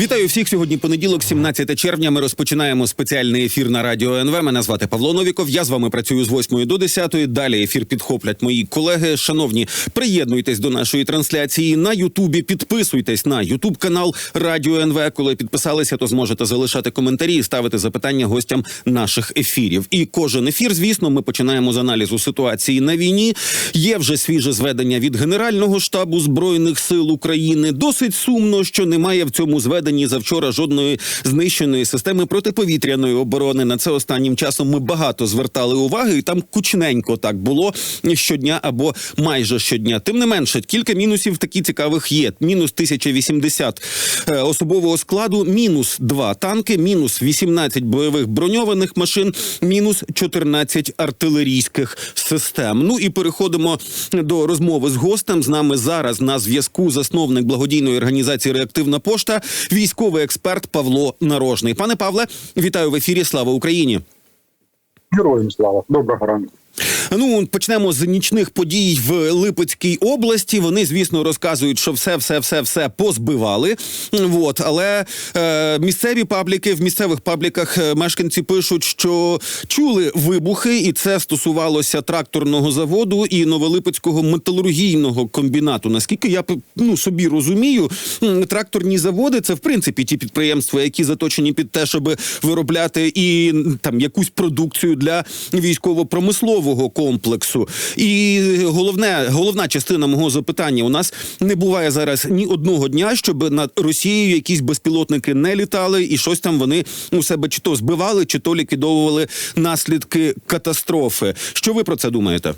Вітаю всіх сьогодні. Понеділок, 17 червня. Ми розпочинаємо спеціальний ефір на радіо НВ. Мене звати Павло Новіков. Я з вами працюю з 8 до 10. Далі ефір підхоплять мої колеги. Шановні, приєднуйтесь до нашої трансляції на Ютубі. Підписуйтесь на Ютуб канал Радіо НВ. Коли підписалися, то зможете залишати коментарі і ставити запитання гостям наших ефірів. І кожен ефір, звісно, ми починаємо з аналізу ситуації на війні. Є вже свіже зведення від Генерального штабу збройних сил України. Досить сумно, що немає в цьому зведенні завчора жодної знищеної системи протиповітряної оборони. На це останнім часом ми багато звертали уваги, і там кучненько так було щодня або майже щодня. Тим не менше, кілька мінусів такі цікавих є. Мінус 1080 е, особового складу, мінус 2 танки, мінус 18 бойових броньованих машин, мінус 14 артилерійських систем. Ну і переходимо до розмови з гостем. З нами зараз на зв'язку засновник благодійної організації Реактивна пошта, військовий експерт Павло Нарожний. Пане Павле, вітаю в ефірі. Слава Україні! Героям слава, доброго ранку. Ну почнемо з нічних подій в Липецькій області. Вони, звісно, розказують, що все, все, все, все позбивали. Вот. Але е, місцеві пабліки в місцевих пабліках е, мешканці пишуть, що чули вибухи, і це стосувалося тракторного заводу і Новолипецького металургійного комбінату. Наскільки я ну, собі розумію, тракторні заводи це в принципі ті підприємства, які заточені під те, щоб виробляти і там якусь продукцію для військово-промислового комплексу. І головне, головна частина мого запитання: у нас не буває зараз ні одного дня, щоб над Росією якісь безпілотники не літали, і щось там вони у себе чи то збивали, чи то ліквідовували наслідки катастрофи. Що ви про це думаєте?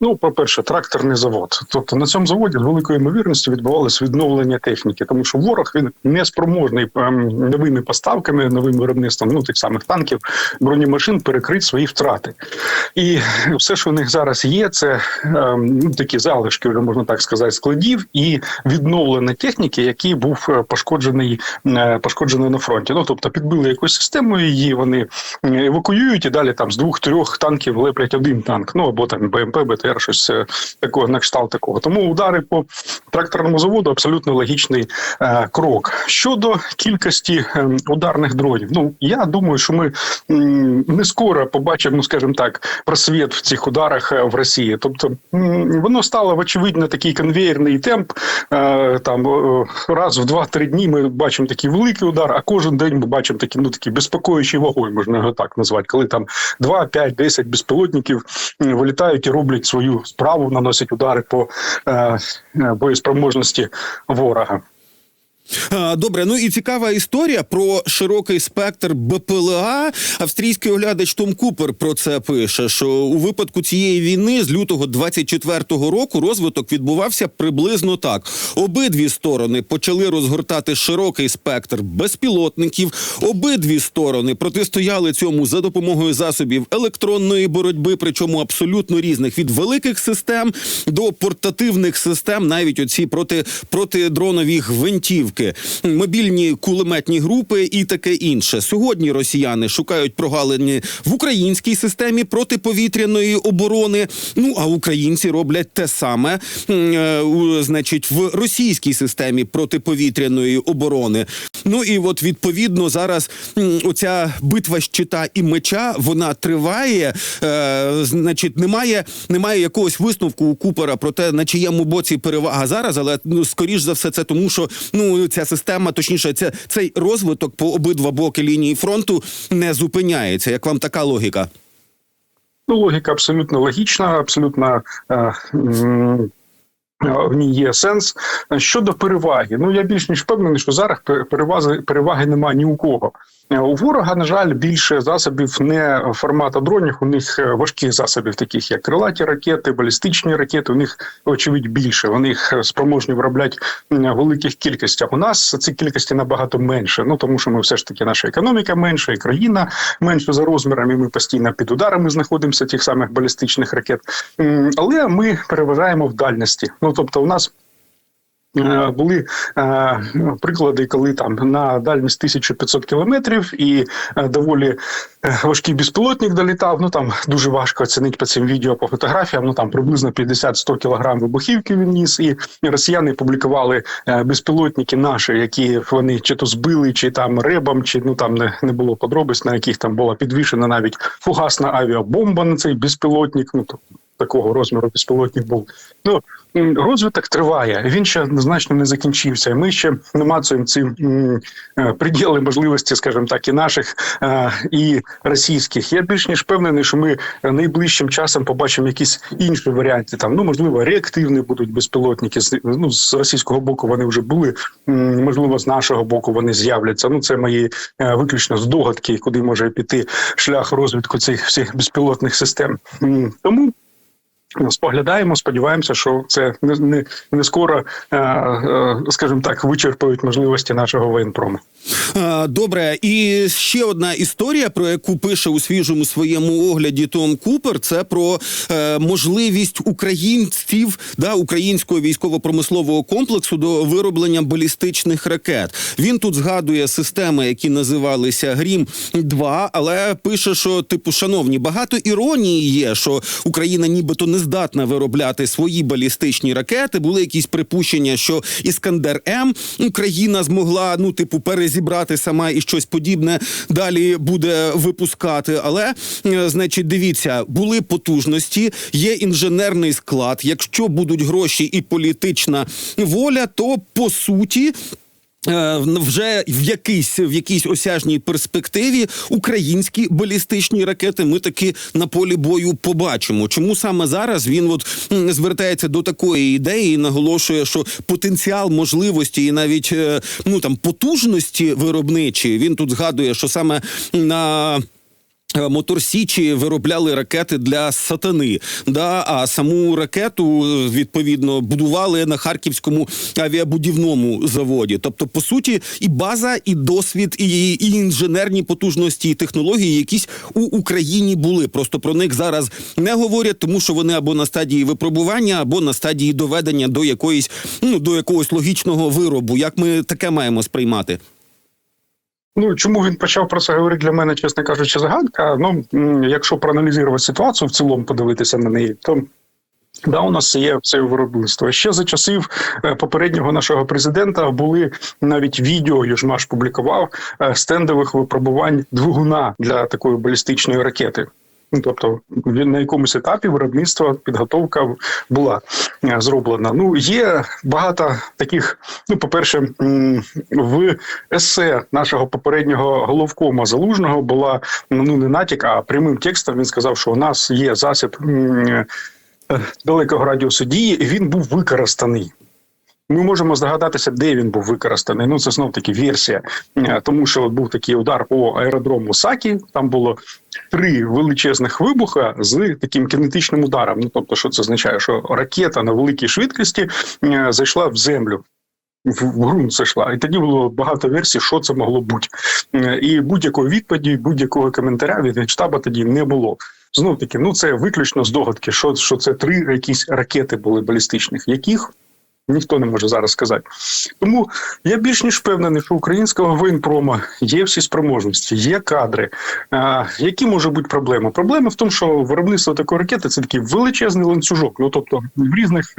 Ну, по-перше, тракторний завод. Тобто на цьому заводі з великою ймовірністю відбувалося відновлення техніки, тому що ворог він не спроможний ем, новими поставками, новим виробництвом ну тих самих танків, бронемашин перекрити свої втрати. І все, що у них зараз є, це ем, ну, такі залишки, можна так сказати, складів і відновлення техніки, який був е, пошкоджений е, пошкоджений на фронті. Ну тобто підбили якусь систему, її вони евакуюють і далі там з двох-трьох танків леплять один танк, ну або там БМП, БТР, щось е, такого на кшталт такого. Тому удари по тракторному заводу абсолютно логічний е, крок. Щодо кількості е, ударних дронів, ну я думаю, що ми м, не скоро побачимо, ну скажімо так, просвіт в цих ударах е, в Росії. Тобто м, воно стало очевидно такий конвейерний темп. Е, там е, раз в два-три дні ми бачимо такий великий удар, а кожен день ми бачимо такий, ну такий безпокоючий вогонь, можна його так назвати, коли там 2, 5, 10 безпілотників вилітають і роблять свою справу, наносять удари по е, е, боєспроможності ворога. Добре, ну і цікава історія про широкий спектр БПЛА. Австрійський оглядач Том Купер про це пише: що у випадку цієї війни з лютого 24-го року розвиток відбувався приблизно так: обидві сторони почали розгортати широкий спектр безпілотників. Обидві сторони протистояли цьому за допомогою засобів електронної боротьби, причому абсолютно різних від великих систем до портативних систем, навіть оці проти протидронові гвинтівки мобільні кулеметні групи і таке інше. Сьогодні росіяни шукають прогалини в українській системі протиповітряної оборони. Ну а українці роблять те саме, е, значить, в російській системі протиповітряної оборони. Ну і от відповідно зараз оця битва щита і меча вона триває. Е, значить, немає, немає якогось висновку у Купера про те, на чиєму боці перевага зараз, але ну скоріш за все, це тому, що ну ця система, точніше, ця, цей розвиток по обидва боки лінії фронту не зупиняється. Як вам така логіка? Ну, логіка абсолютно логічна, абсолютно е, в ній є сенс. Щодо переваги, ну я більш ніж впевнений, що зараз пе- перевази переваги немає ні у кого. Е, У ворога, на жаль, більше засобів не формату дронів. У них е, важких засобів, таких як крилаті ракети, балістичні ракети. У них очевидь більше. Вони їх е, спроможні виробляти в великих кількостях. У нас ці кількості набагато менше. Ну тому що ми все ж таки наша економіка менша, і країна менше за розмірами. Ми постійно під ударами знаходимося тих самих балістичних ракет. Але ми переважаємо в дальності. Ну тобто, у нас Е, Були е, приклади, коли там на дальність 1500 кілометрів і е, доволі важкий безпілотник долітав. Ну там дуже важко оцінити по цим відео по фотографіям. Ну там приблизно 50-100 кілограм вибухівки він ніс. І росіяни публікували безпілотники наші, які вони чи то збили, чи там ребом, чи ну там не, не було подробиць, на яких там була підвішена навіть фугасна авіабомба на цей безпілотник. Ну то такого розміру безпілотник був. Ну розвиток триває. Він ще значно не закінчився. Ми ще намацуємо ці е, приділи можливості, скажімо так, і наших е, і російських. Я більш ніж впевнений, що ми найближчим часом побачимо якісь інші варіанти. Там ну можливо реактивні будуть безпілотники. Ну з російського боку вони вже були. Можливо, з нашого боку вони з'являться. Ну це мої е, виключно здогадки, куди може піти шлях розвитку цих всіх безпілотних систем. Тому. Споглядаємо, сподіваємося, що це не, не, не скоро, е, е, скажімо так, вичерпують можливості нашого воєнпрому. Добре, і ще одна історія, про яку пише у свіжому своєму огляді Том Купер, це про е, можливість українців да українського військово-промислового комплексу до вироблення балістичних ракет. Він тут згадує системи, які називалися Грім 2 але пише, що типу, шановні, багато іронії є, що Україна нібито не здатна виробляти свої балістичні ракети. Були якісь припущення, що Іскандер М Україна змогла ну, типу, перезібрати сама і щось подібне далі буде випускати. Але е, значить, дивіться, були потужності, є інженерний склад. Якщо будуть гроші і політична воля, то по суті. Е, Вже в якійсь в якійсь осяжній перспективі українські балістичні ракети ми таки на полі бою побачимо. Чому саме зараз він от звертається до такої ідеї і наголошує, що потенціал можливості і навіть е, ну там потужності виробничі він тут згадує, що саме на Мотор Січі виробляли ракети для сатани, да а саму ракету е, відповідно будували на харківському авіабудівному заводі. Тобто, по суті, і база, і досвід, і, і інженерні потужності, і технології, якісь у Україні були. Просто про них зараз не говорять, тому що вони або на стадії випробування, або на стадії доведення до якоїсь ну до якогось логічного виробу. Як ми таке маємо сприймати? Ну чому він почав про це говорити для мене, чесно кажучи, загадка. Ну якщо проаналізувати ситуацію в цілому, подивитися на неї, то да, у нас є це виробництво. Ще за часів е, попереднього нашого президента були навіть відео, Южмаш публікував е, стендових випробувань двигуна для такої балістичної ракети. Ну, тобто на якомусь етапі виробництва підготовка була е, зроблена. Ну є багато таких. Ну, по-перше, в есе нашого попереднього головкома залужного була ну не натяк, а прямим текстом він сказав, що у нас є засіб е, далекого радіусу дії, і він був використаний. Ми можемо здогадатися, де він був використаний. Ну це знов таки версія, Е, тому що був такий удар по аеродрому Сакі. Там було три величезних вибуха з таким кінетичним ударом. Ну тобто, що це означає, що ракета на великій швидкості е, зайшла в землю. В ґрунт зайшла, і тоді було багато версій, що це могло бути. Е, І будь-якої відповіді, будь-якого коментаря від Генштаба тоді не було. Знов таки, ну це виключно здогадки, що, що це три якісь ракети були балістичних, яких ніхто не може зараз сказати. Тому я більш ніж впевнений, що українського воєнпрома є всі спроможності, є кадри. А, які можуть бути проблеми? Проблема в тому, що виробництво такої ракети це такий величезний ланцюжок. Ну тобто в різних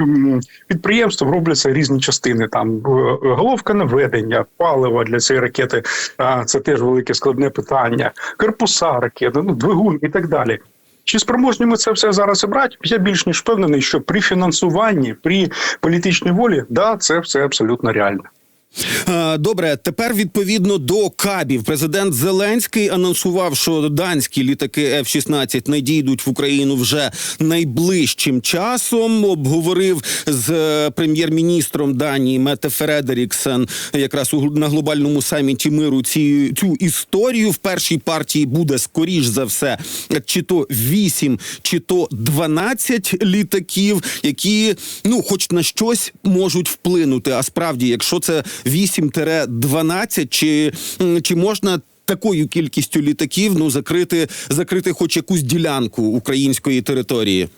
підприємствах робляться різні частини. Там е, головка наведення, паливо для цієї ракети. А, це теж велике складне питання. Корпуса ракети, ну двигун і так далі. Чи спроможні ми це все зараз обрати? Я більш ніж впевнений, що при фінансуванні, при політичній волі, да, це все абсолютно реально. Е, Добре, тепер відповідно до кабів. Президент Зеленський анонсував, що данські літаки F-16 надійдуть в Україну вже найближчим часом. Обговорив з е, прем'єр-міністром Данії Мете Фредеріксен якраз на глобальному саміті миру ці цю історію. В першій партії буде скоріш за все, чи то 8, чи то 12 літаків, які ну, хоч на щось можуть вплинути. А справді, якщо це 8-12, чи, чи можна. Такою кількістю літаків ну закрити закрити хоч якусь ділянку української території.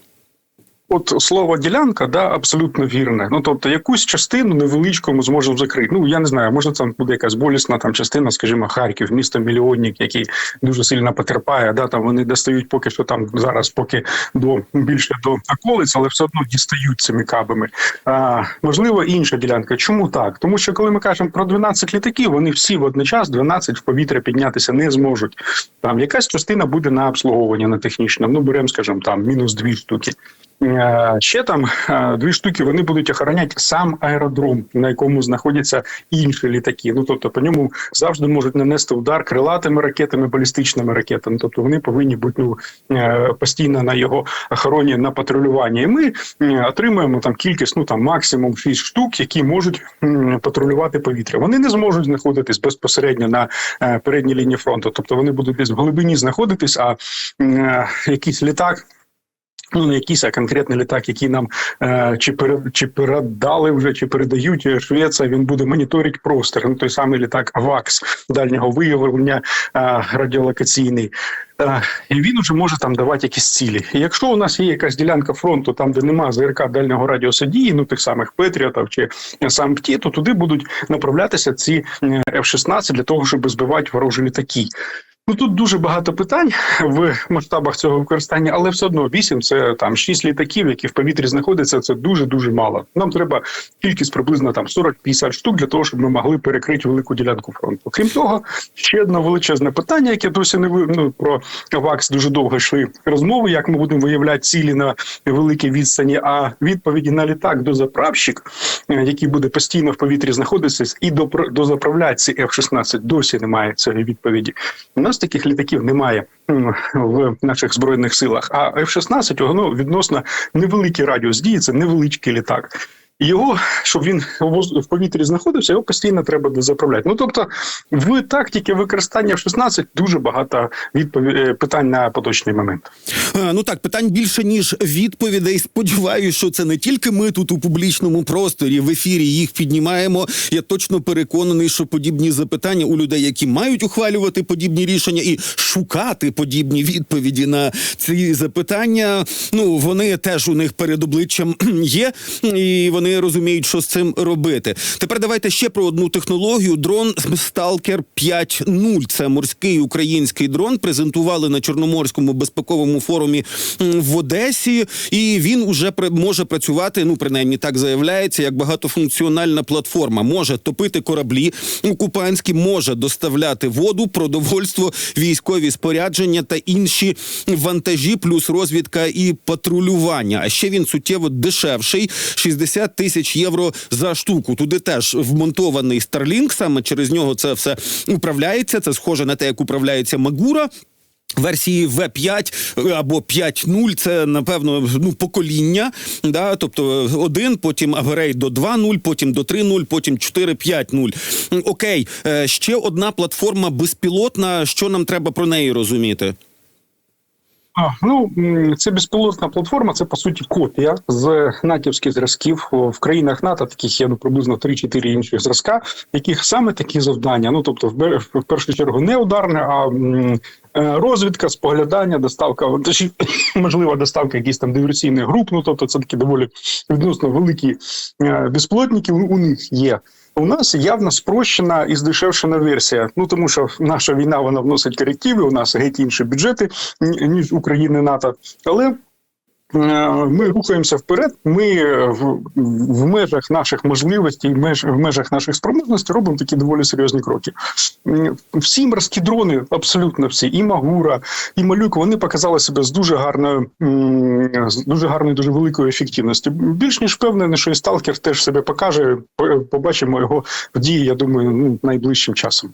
От слово ділянка, да, абсолютно вірне. Ну тобто, якусь частину невеличку ми зможемо закрити. Ну я не знаю, може це буде якась болісна там частина, скажімо, Харків, місто мільйонник, який дуже сильно потерпає. Да, там вони достають поки що там зараз, поки до більше до околиць, але все одно дістають цими кабами. А, можливо, інша ділянка. Чому так? Тому що коли ми кажемо про 12 літаків, вони всі водночас 12 в повітря піднятися не зможуть. Там якась частина буде на обслуговування на технічному. Ну беремо, скажімо, там мінус дві штуки. Е, Ще там е, дві штуки вони будуть охороняти сам аеродром, на якому знаходяться інші літаки. Ну тобто по ньому завжди можуть нанести удар крилатими ракетами, балістичними ракетами. Тобто вони повинні бути ну, постійно на його охороні на патрулюванні. І ми отримуємо там кількість, ну там максимум 6 штук, які можуть патрулювати повітря. Вони не зможуть знаходитись безпосередньо на передній лінії фронту. Тобто вони будуть десь в глибині знаходитись, а якийсь літак. Ну, не якийсь, а конкретний літак, який нам е, чи, пере, чи передали вже, чи передають е, Швеція, він буде моніторити простір. Ну, той самий літак АВАКС дальнього виявлення е, радіолокаційний. Е, і він уже може там давати якісь цілі. І якщо у нас є якась ділянка фронту, там де немає ЗРК дальнього радіуса дії, ну тих самих Петріотів чи сам ПТІ, то туди будуть направлятися ці е, F-16 для того, щоб збивати ворожі літаки. Ну тут дуже багато питань в масштабах цього використання, але все одно 8 – це там 6 літаків, які в повітрі знаходяться. Це дуже дуже мало. Нам треба кількість приблизно там 40-50 штук для того, щоб ми могли перекрити велику ділянку фронту. Крім того, ще одне величезне питання, яке досі не ви ну, про ВАКС дуже довго йшли розмови, як ми будемо виявляти цілі на великій відстані. А відповіді на літак до заправщик, е, який буде постійно в повітрі знаходитися, і до дозаправляти ці F-16, досі немає цієї відповіді. Нас таких літаків немає в наших збройних силах. А F-16 воно відносно невеликий радіус дії, це невеличкий літак. Його, щоб він в в повітрі знаходився, його постійно треба дозаправляти. Ну тобто, в тактиці використання F-16 дуже багато відпові... питань на поточний момент. А, ну так, питань більше ніж відповідей. Сподіваюся, що це не тільки ми тут у публічному просторі в ефірі їх піднімаємо. Я точно переконаний, що подібні запитання у людей, які мають ухвалювати подібні рішення і шукати подібні відповіді на ці запитання. Ну вони теж у них перед обличчям є, і вони розуміють, що з цим робити. Тепер давайте ще про одну технологію. Дрон Сталкер 5.0. Це морський український дрон. Презентували на Чорноморському безпековому форумі в Одесі, і він уже може працювати. Ну принаймні так заявляється, як багатофункціональна платформа. Може топити кораблі окупантські, може доставляти воду, продовольство, військові спорядження та інші вантажі, плюс розвідка і патрулювання. А ще він суттєво дешевший 60 тисяч євро за штуку. Туди теж вмонтований Starlink, саме через нього це все управляється. Це схоже на те, як управляється Магура. Версії V5 або 5.0 – це напевно ну покоління, да, тобто один, потім апгрейд до 2.0, потім до 3.0, потім 4.5.0. М, Окей, е, ще одна платформа безпілотна. Що нам треба про неї розуміти? Ну це безпілотна платформа. Це по суті копія з натівських зразків в країнах НАТО. Таких є ну приблизно 3-4 інших зразка, яких саме такі завдання. Ну тобто, в, першу чергу не ударне, а е, розвідка, споглядання, доставка можливо, доставка якихось там диверсійних груп. Ну тобто, це такі доволі відносно великі е, безпілотники. У, у них є. У нас явно спрощена і здешевшена версія. Ну тому що наша війна вона вносить корективи. У нас геть інші бюджети ніж України НАТО. Але ми рухаємося вперед. Ми е, в, в межах наших можливостей, меж, в межах наших спроможностей робимо такі доволі серйозні кроки. Всі морські дрони, абсолютно всі, і Магура, і Малюк, вони показали себе з дуже гарною, з дуже гарною, дуже великою ефективністю. Більш ніж впевнений, що і Сталкер теж себе покаже. Побачимо його в дії, я думаю, ну найближчим часом.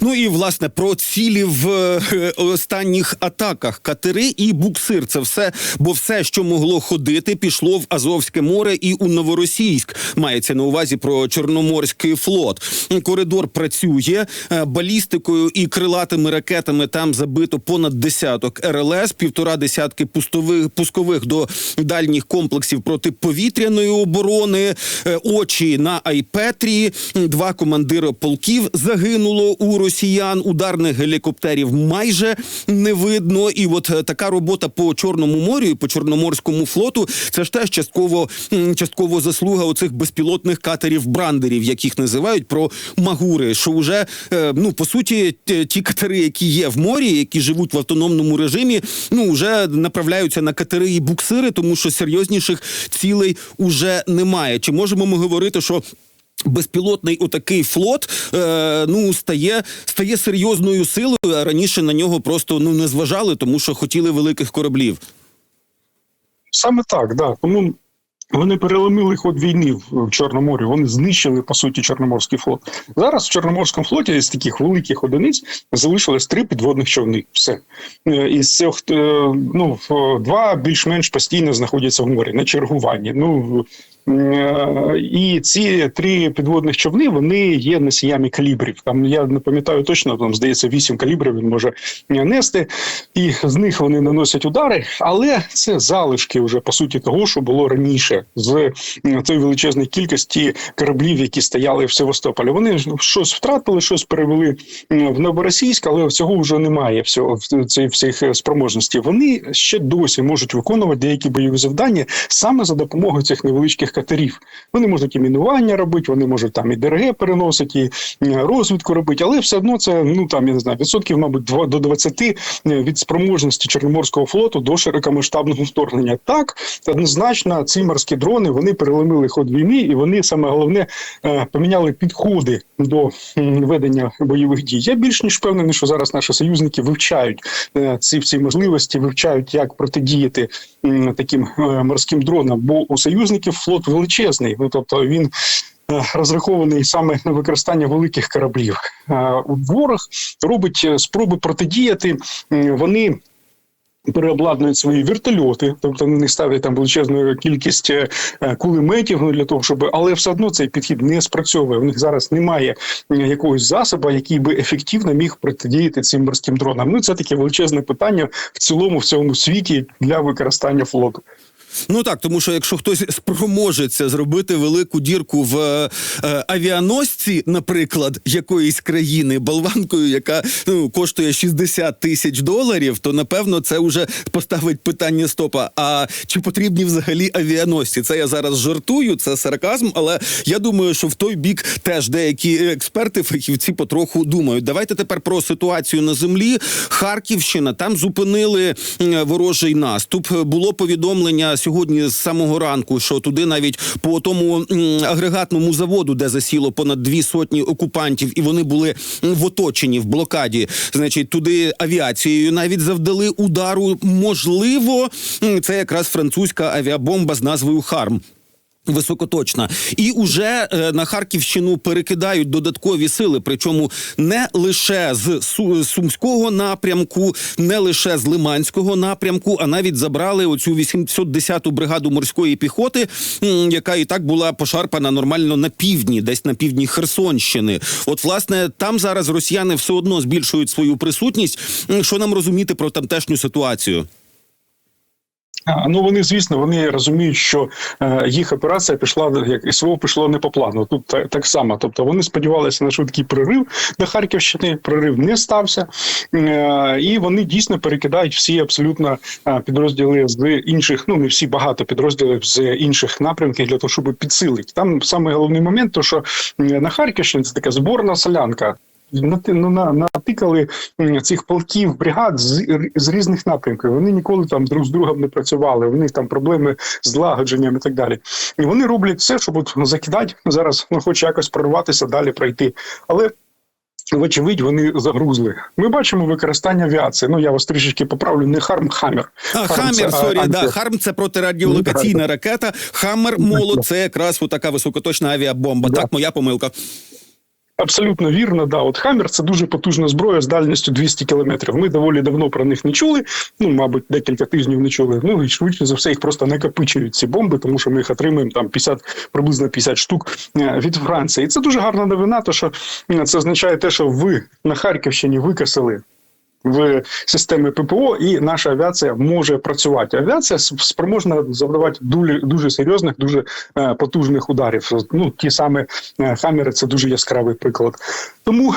Ну і власне про цілі в е, останніх атаках катери і буксир. Це все, бо все, що могло ходити, пішло в Азовське море і у Новоросійськ. Мається на увазі про Чорноморський флот. Коридор працює е, балістикою і крилатими ракетами. Там забито понад десяток РЛС, півтора десятки пустових пускових до дальніх комплексів протиповітряної оборони, е, очі на Айпетрі. Два командири полків загинуло у росіян ударних гелікоптерів майже не видно. І от е, така робота по Чорному морю і по Чорноморському флоту це ж теж частково частково заслуга оцих безпілотних катерів брандерів, яких називають про магури. Що вже е, ну по суті ті катери, які є в морі, які живуть в автономному режимі, ну вже направляються на катери і буксири, тому що серйозніших цілей уже немає. Чи можемо ми говорити, що Безпілотний отакий флот е, ну стає стає серйозною силою. А раніше на нього просто ну не зважали, тому що хотіли великих кораблів. Саме так, да. Тому вони переломили ход війни в Чорному морі. Вони знищили по суті Чорноморський флот. Зараз в Чорноморському флоті з таких великих одиниць залишилось три підводних човни. Все Е, із цих е, ну два більш-менш постійно знаходяться в морі на чергуванні. Ну і ці три підводних човни вони є носіями калібрів. Там я не пам'ятаю точно, там здається, вісім калібрів він може нести, і з них вони наносять удари, але це залишки вже по суті того, що було раніше з м, тої величезної кількості кораблів, які стояли в Севастополі. Вони щось втратили, щось перевели в Новоросійськ, але всього вже немає всього всіх е, спроможностей. Вони ще досі можуть виконувати деякі бойові завдання саме за допомогою цих невеличких катерів. Вони можуть і мінування робити, вони можуть там і ДРГ переносити, і е, розвідку робити, але все одно це ну там я не знаю відсотків, мабуть, два- до 20 е, від спроможності Чорноморського флоту до широкомасштабного вторгнення. Так однозначно, ці морські дрони вони переломили ход війни, і вони саме головне е, поміняли підходи до ведення бойових дій. Я більш ніж впевнений, що зараз наші союзники вивчають ці всі можливості, вивчають, як протидіяти таким морським дронам. Бо у союзників флот величезний, ну тобто він. е, Розрахований саме на використання великих кораблів. Е, Ворог робить е, спроби протидіяти. Вони переобладнують свої вертольоти, тобто вони ставлять там величезну кількість кулеметів для того, щоб але все одно цей підхід не спрацьовує. У них зараз немає якогось засобу, який би ефективно міг протидіяти цим морським дронам. Ну це таке величезне питання в цілому в цьому світі для використання флоту. Ну так, тому що якщо хтось спроможеться зробити велику дірку в е, авіаносці, наприклад, якоїсь країни болванкою, яка ну коштує 60 тисяч доларів, то напевно це вже поставить питання стопа. А чи потрібні взагалі авіаносці? Це я зараз жартую, це сарказм, але я думаю, що в той бік теж деякі експерти, фахівці потроху думають. Давайте тепер про ситуацію на землі. Харківщина там зупинили ворожий наступ. Було повідомлення сьогодні з самого ранку, що туди навіть по тому агрегатному заводу, де засіло понад дві сотні окупантів, і вони були в оточенні в блокаді. Значить, туди авіацією навіть завдали удару. Можливо, це якраз французька авіабомба з назвою Харм. Високоточна, і уже е, на Харківщину перекидають додаткові сили, причому не лише з Сумського напрямку, не лише з Лиманського напрямку, а навіть забрали оцю 810-ту бригаду морської піхоти, яка і так була пошарпана нормально на півдні, десь на півдні Херсонщини. От, власне, там зараз росіяни все одно збільшують свою присутність. Що нам розуміти про тамтешню ситуацію? Ну вони, звісно, вони розуміють, що е, їх операція пішла як СВО пішло не по плану. Тут так, само. Тобто вони сподівалися на швидкий прорив до Харківщини. Прорив не стався, е, і вони дійсно перекидають всі абсолютно е, підрозділи з інших. Ну не всі багато підрозділів з інших напрямків для того, щоб підсилити. Там саме головний момент, то що на Харківщині це така зборна солянка. Нати- ну, натикали цих полків бригад з, з різних напрямків. Вони ніколи там друг з другом не працювали. У них там проблеми з злагодженням і так далі. І вони роблять все, щоб от закидати зараз, ну хоч якось прорватися далі пройти. Але Вочевидь, вони загрузли. Ми бачимо використання авіації. Ну я вас трішечки поправлю. Не харм хаммер. А Харм Хаммер, це, сорі, а, да, Харм це протирадіолокаційна ракета. Хаммер молот це якраз така високоточна авіабомба. Да. Так, моя помилка. Абсолютно вірно, да. От Хаммер це дуже потужна зброя з дальністю 200 кілометрів. Ми доволі давно про них не чули. Ну, мабуть, декілька тижнів не чули. Ну і швидше за все їх просто накопичують ці бомби, тому що ми їх отримуємо там 50, приблизно 50 штук е, від Франції. І це дуже гарна новина, то що е, це означає те, що ви на Харківщині викосили в системи ППО, і наша авіація може працювати. Авіація спроможна завдавати дуже, дуже серйозних, дуже е, потужних ударів. Ну ті самі е, хамери, це дуже яскравий приклад. Тому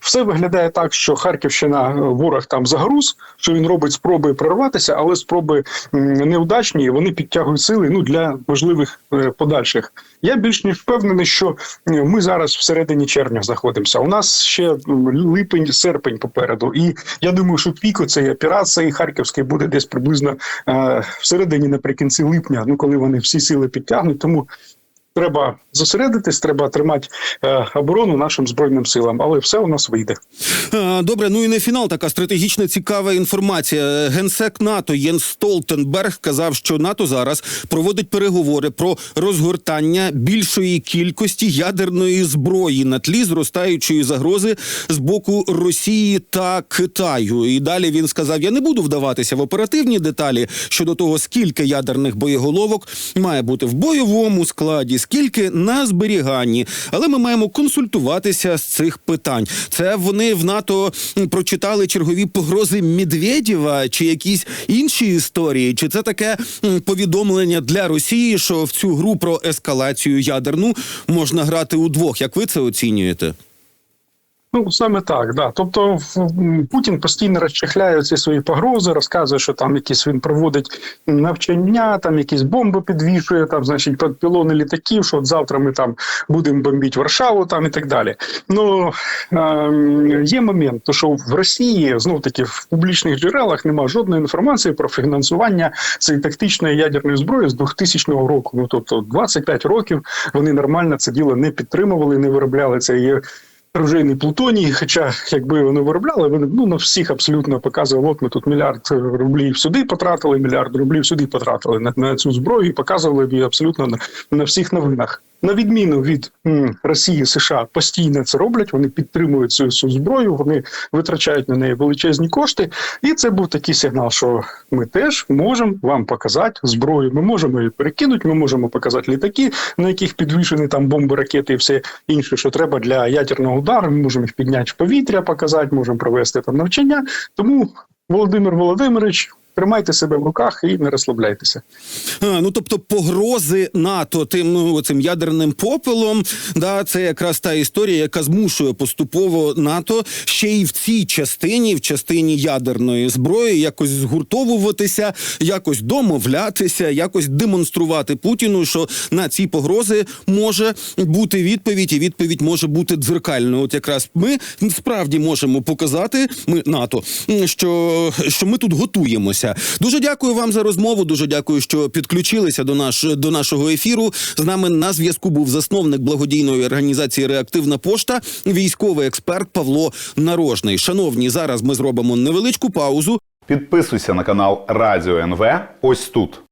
все виглядає так, що Харківщина е, ворог там загруз, що він робить спроби прорватися, але спроби неудачні. Вони підтягують сили ну для можливих е, подальших. Я більш ніж впевнений, що е, ми зараз всередині червня знаходимося. У нас ще липень, серпень попереду. І я думаю, що пік цієї операції Харківської буде десь приблизно е, всередині наприкінці липня, ну коли вони всі сили підтягнуть. Тому треба зосередитись, треба тримати е, оборону нашим збройним силам, але все у нас вийде. Добре, ну і не фінал. Така стратегічна цікава інформація. Генсек НАТО Єнс Столтенберг сказав, що НАТО зараз проводить переговори про розгортання більшої кількості ядерної зброї на тлі зростаючої загрози з боку Росії та Китаю. І далі він сказав: Я не буду вдаватися в оперативні деталі щодо того, скільки ядерних боєголовок має бути в бойовому складі, скільки на зберіганні. Але ми маємо консультуватися з цих питань. Це вони в НАТО прочитали чергові погрози Медведєва чи якісь інші історії? Чи це таке повідомлення для Росії, що в цю гру про ескалацію ядерну можна грати удвох? Як ви це оцінюєте? Ну саме так, да. Тобто Путін постійно розчехляє ці свої погрози, розказує, що там якісь він проводить навчання, там якісь бомби підвішує, там, значить, пілони літаків, що от завтра ми там будемо бомбити Варшаву, там і так далі. Ну е, є момент, то що в Росії знов таки в публічних джерелах немає жодної інформації про фінансування цієї тактичної ядерної зброї з 2000 року. Ну тобто 25 років вони нормально це діло не підтримували, не виробляли це. Є оружейний плутоній, хоча якби вони виробляли, вони ну на всіх абсолютно показували, от ми тут мільярд рублів сюди потратили, мільярд рублів сюди потратили на, на цю зброю і показували її абсолютно на, на всіх новинах. На відміну від Росії, США постійно це роблять. Вони підтримують цю зброю, вони витрачають на неї величезні кошти. І це був такий сигнал, що ми теж можемо вам показати зброю. Ми можемо її перекинути, ми можемо показати літаки, на яких підвішені там бомби, ракети і все інше, що треба для ядерного удару. Ми можемо їх підняти в повітря, показати, можемо провести там навчання. Тому Володимир Володимирович. Тримайте себе в руках і не розслабляйтеся. А, ну тобто погрози НАТО тим ну, цим ядерним попелом, да, це якраз та історія, яка змушує поступово НАТО ще й в цій частині, в частині ядерної зброї, якось згуртовуватися, якось домовлятися, якось демонструвати Путіну, що на ці погрози може бути відповідь, і відповідь може бути дзеркальною. От якраз ми справді можемо показати, ми НАТО, що, що ми тут готуємося. Дуже дякую вам за розмову. Дуже дякую, що підключилися до наш до нашого ефіру. З нами на зв'язку був засновник благодійної організації Реактивна пошта, військовий експерт Павло Нарожний. Шановні, зараз ми зробимо невеличку паузу. Підписуйся на канал Радіо НВ ось тут.